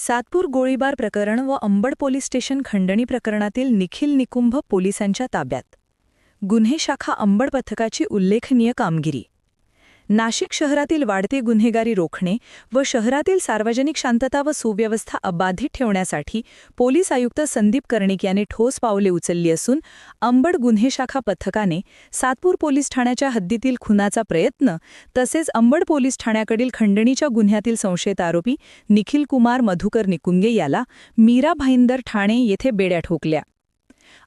सातपूर गोळीबार प्रकरण व अंबड पोलीस स्टेशन खंडणी प्रकरणातील निखिल निकुंभ पोलिसांच्या ताब्यात. गुन्हे शाखा अंबड पथकाची उल्लेखनीय कामगिरी. नाशिक शहरातील वाढते गुन्हेगारी रोखणे व शहरातील सार्वजनिक शांतता व सुव्यवस्था अबाधित ठेवण्यासाठी पोलीस आयुक्त संदीप कर्णिक यांनी ठोस पावले उचलली असून अंबड गुन्हे शाखा पथकाने सातपूर पोलीस ठाण्याच्या हद्दीतील खुनाचा प्रयत्न तसेच अंबड पोलीस ठाण्याकडील खंडणीच्या गुन्ह्यातील संशयित आरोपी निखिल कुमार मधुकर निकुंगे याला मीरा भाईंदर ठाणे येथे बेड्या ठोकल्या.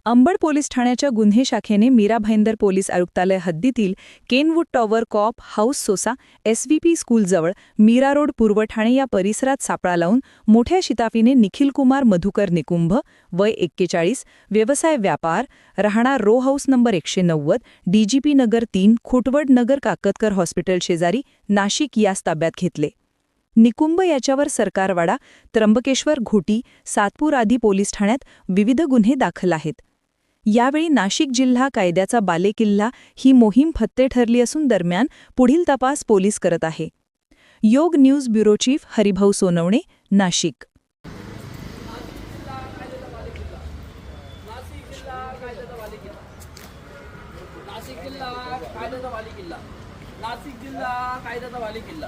अंबड पोलीस ठाण्याच्या गुन्हे शाखेने मीरा भाईंदर पोलीस आयुक्तालय हद्दीतील केनवूड टॉवर कॉप हाऊस सोसा एसव्हीपी स्कूलजवळ मीरा रोड पूर्व ठाणे या परिसरात सापळा लावून मोठ्या शिताफीने निखिलकुमार मधुकर निकुंभ वय एक्केचाळीस व्यवसाय व्यापार राहणार रो हाऊस नंबर एकशे नव्वद डीजीपी नगर तीन खुटवड नगर काकतकर हॉस्पिटल शेजारी नाशिक यास ताब्यात घेतले. निकुंभ याच्यावर सरकारवाडा त्र्यंबकेश्वर घोटी सातपूर आदी पोलीस ठाण्यात विविध गुन्हे दाखल आहेत. यावेळी नाशिक जिल्हा कायद्याचा बालेकिल्ला ही मोहीम फत्ते ठरली असून दरम्यान पुढील तपास पोलीस करत आहे. Yog news bureau chief Haribhau Sonawane Nashik. Nashik जिल्हा कायद्याचा बालेकिल्ला.